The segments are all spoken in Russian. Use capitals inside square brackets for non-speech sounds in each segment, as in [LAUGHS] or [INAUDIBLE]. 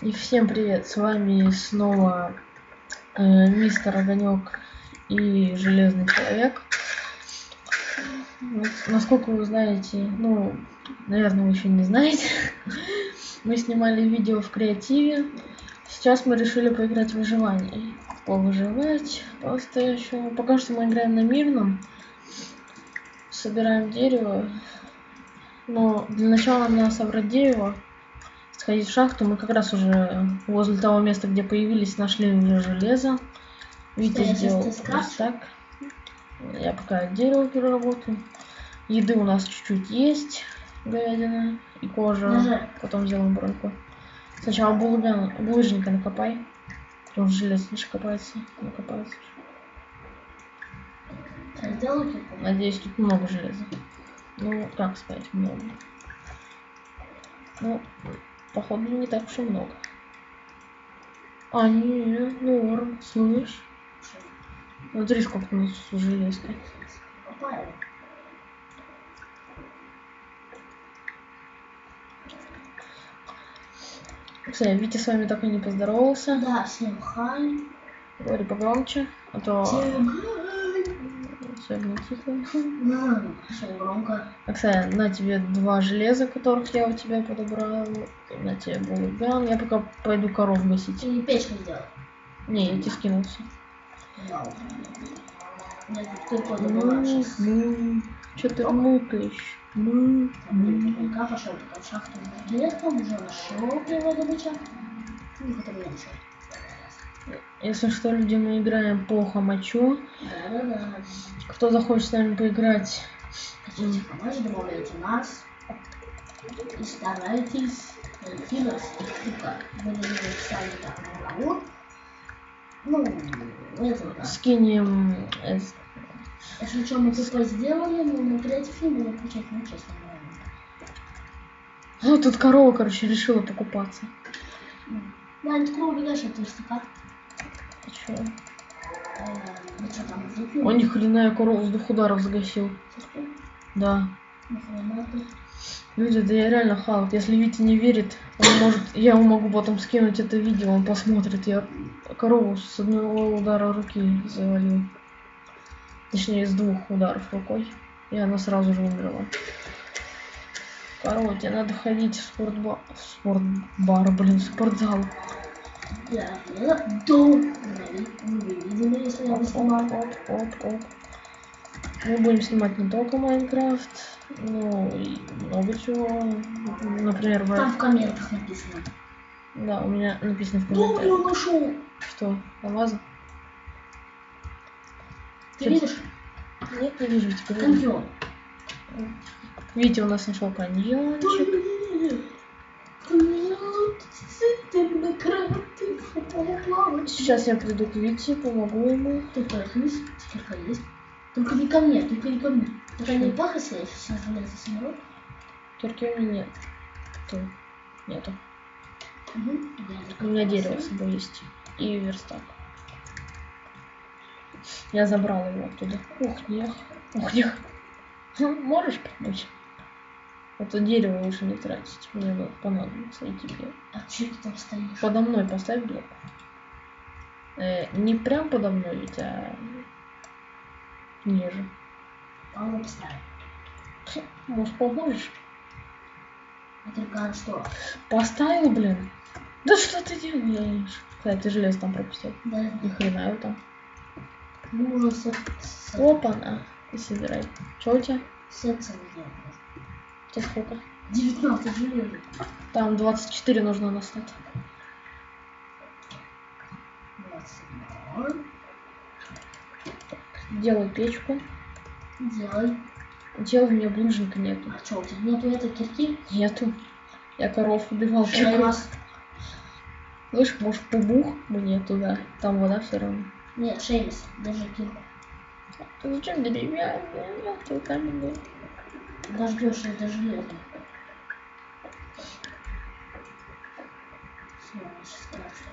И всем привет, с вами снова э, мистер Огонек и Железный Человек. Вот, насколько вы знаете, ну, наверное, вы еще не знаете, [LAUGHS] мы снимали видео в креативе. Сейчас мы решили поиграть в выживание. Повыживать по-настоящему. Пока что мы играем на мирном. Собираем дерево. Но для начала надо собрать дерево сходить в шахту. Мы как раз уже возле того места, где появились, нашли уже железо. Витя сделал так. Я пока дерево переработаю. Еды у нас чуть-чуть есть. Говядина и кожа. Даже... Потом сделаем броньку. Сначала булыган, булыжника накопай. Потому что железо лишь копается. Накопается. Надеюсь, тут много железа. Ну, как сказать, много. Ну, Походу не так уж и много. А, не, норм, слышь. Смотри, сколько у нас железка. Кстати, Витя с вами так и не поздоровался. Да, всем хай. Говори погромче, а то... Всем хай Оксана, на тебе два железа, которых я у тебя подобрал. На тебе булган. Я пока пойду коров гасить. И печку сделал. Не, я тебе скинулся. Ну, ну, что ты мукаешь? Ну, ну. Как пошел такая шахта? Железка уже нашел привода быча. Ну, который я нашел. Если что, люди, мы играем по хамачу. Да, да, да. Кто захочет с нами поиграть? Хотите помочь, добавляйте нас. И старайтесь найти нас. Не написали так. Ну, это да. Скинем... Если что, мы тупо сделали, но на креатив не будем включать, ну, честно говоря. Ну, тут корова, короче, решила покупаться. Да, не такого видишь, это стакан. Чё? Он ни хрена я корову с двух ударов загасил. Да. Люди, да я реально Халк. Если Витя не верит, он может... Я ему могу потом скинуть это видео, он посмотрит. Я корову с одного удара руки завалил. Точнее, с двух ударов рукой. И она сразу же умерла. Короче, тебе надо ходить в спортбар, в спортбар, блин, в спортзал. Да, я дом. Видимо, если я бы снимал. Оп, оп, оп. Мы будем снимать не только Майнкрафт, но и много чего. Например, Там в комментах написано. Да, у меня написано в комментариях. Дом я нашел. Что, алмазы? Ты видишь? Нет, не вижу. Каньон. Витя у нас нашел каньончик. Сейчас я приду к Вите, помогу ему. Ты есть, кирка есть. Только не ко мне, только не ко мне. Только не если я сейчас железо соберу. Кирки у меня нет. То нету. Угу. У меня дерево с собой есть. И верстак. Я забрал его оттуда. Ух, нет. Ух, нет. Можешь помочь? Это дерево лучше не тратить. Мне понадобится и тебе. А что ты там стоишь? Подо мной поставь блок. Э, не прям подо мной ведь, а ниже. А поставь. Может поможешь? Это что? Поставил, блин. Да что ты делаешь? Кстати, железо там пропустил. Да. Ни хрена его там. Ну уже с... Опа-на. И собирай. Что у тебя? Сердце не Тебе сколько? 19 железок. Там 24 нужно настать. 22. Делай печку. Делай. Дел у меня булыжника нету. А что, у тебя нету этой кирки? Нету. Я коров убивал. Шеймас. Слышь, может побух мне туда? Там вода все равно. Нет, Шеймас, держи кирку. Зачем деревянная? Я каменный. Дождешься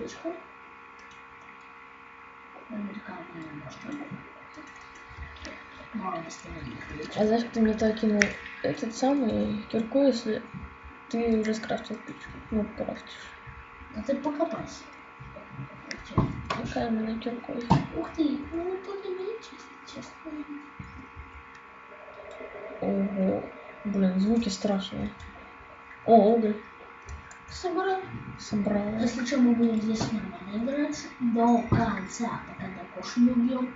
печку. Американная немножко. Мало доставать. А знаешь, ты мне так кинул этот самый кирку, если ты уже скрафтил печку. Ну, крафтишь. А ты покопайся. Какая у меня киркой. Ух ты, ну не бери, честно, честно. Ого. Блин, звуки страшные. О, уголь. Собрал. Собрала. Если что, мы будем здесь нормально играть до конца, пока до коши не убьем.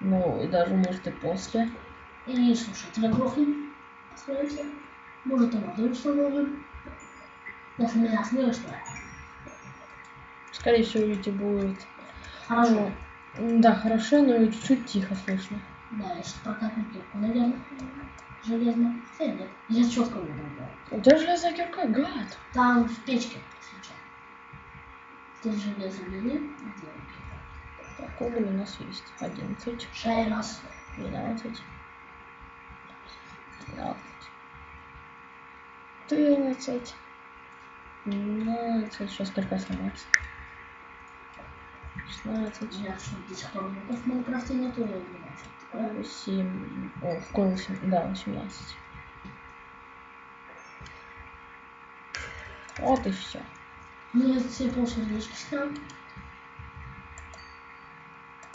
Ну, и даже, может, и после. И, слушай, тебя грохнем. Остаемся. Может, и воду установим. Если меня слышишь, что Скорее всего, видите, будет... Хорошо. Да, хорошо, но чуть-чуть тихо слышно. Да, если прокатную кирку найдем. Железно. Хотя нет. Я четко убрать. У тебя железная кирка, гад. Там в печке сейчас. Ты железо бери. Так, уголь у нас есть. 11, Шея раз. 12, 13, 14, 15, сейчас кирка сломается. 16, Я что, до сих пор внуков в Майнкрафте нету, я не знаю, что такое. 8, о, в кое 8, да, 18. Вот и все. Я все полсердечки снял.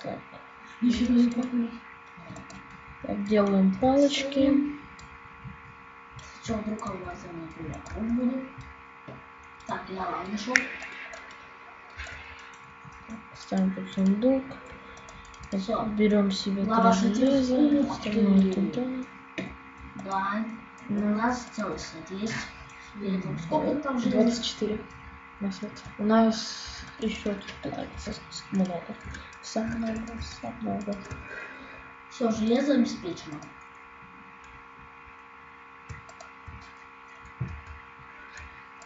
Так, Нифига не похуй. так, делаем палочки. Что, вдруг у вас за мной кулаков будет? Так, я нашел. Ставим тут сундук. Берем себе три железа, ставим ты. туда. Да. У нас целый сет есть. Или там сколько там железа? 24 на свет. У нас еще тут много. Сам много, сам много. Все, железо обеспечено.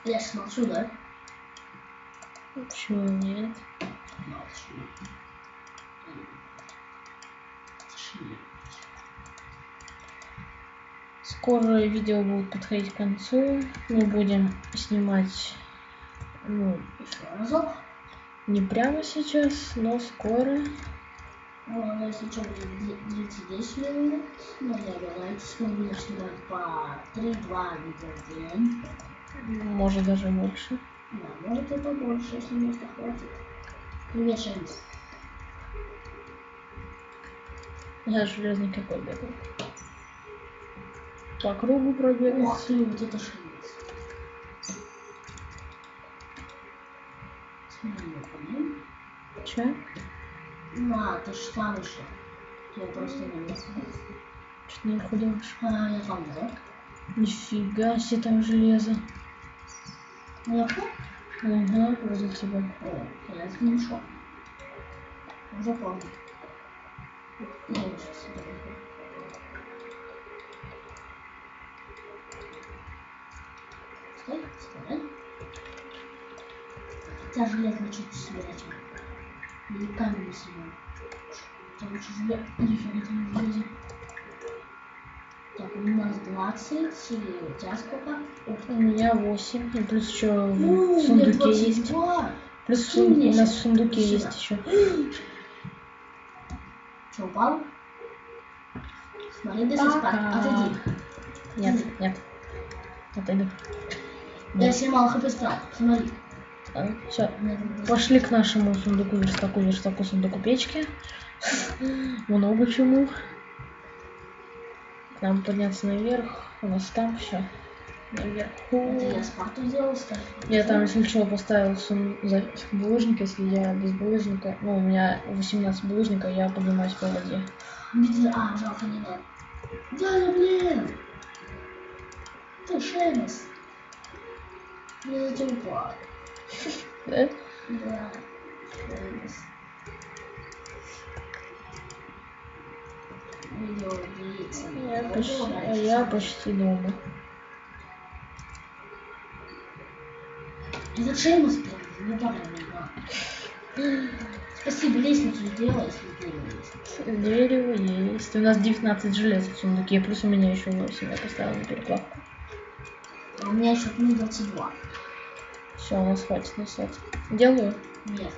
Я молчу, да? Почему нет? Молчу. Скоро видео будет подходить к концу. Мы будем снимать, ну, Еще разок. не прямо сейчас, но скоро. Ну, а если что, будет длиться 10 минут, ну, не обижайтесь, мы будем снимать по 3-2 видео в день. Может даже больше. Да, может и побольше, если места хватит. Привет, Шеймс. Я железный какой бегаю. По кругу пробегать. Ух ты, вот это понял. Че? На, ты ж там еще. Я просто не место. Что-то наверху делаешь? А, я там, да? Нифига себе там железо. Наверху? Ага, возле тебя. О, я не ушел. Уже помню. Я сейчас Хотя железно чуть собирать. Или камень соберу. Потому что железо... Нифига не влезет. Так, у нас 20, или у тебя сколько? У меня 8. И плюс еще в сундуке есть. Плюс у нас в сундуке есть еще. Что, упал? Смотри, до спать. Отойди. Нет, нет. Отойду. Я себе мало хп стал. Смотри. Все. Пошли к нашему сундуку, верстаку, верстаку, сундуку печки. Много чему. К нам подняться наверх. У нас там все. Наверху. Я Спарту сделал. Я там, если что, поставил сум... за... булыжник, если я без булыжника. Ну, у меня 18 булыжника, я поднимаюсь по воде. А, жалко не надо. Дядя, блин! Ты Шемес. Я за тебя. Да? Да. Я почти, а я почти дома. Блин, не понятно. Спасибо, лестницу сделай, если дерево есть. Дерево есть. У нас 19 желез в сундуке, плюс у меня еще 8. Я поставил на перекладку. А у меня еще плюс 22. Все, у нас хватит на сет. Делаю. Нет.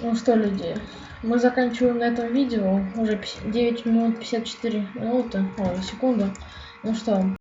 Ну что, люди, мы заканчиваем на этом видео. Уже 9 минут 54 минуты. Ой, секунды. Ну что,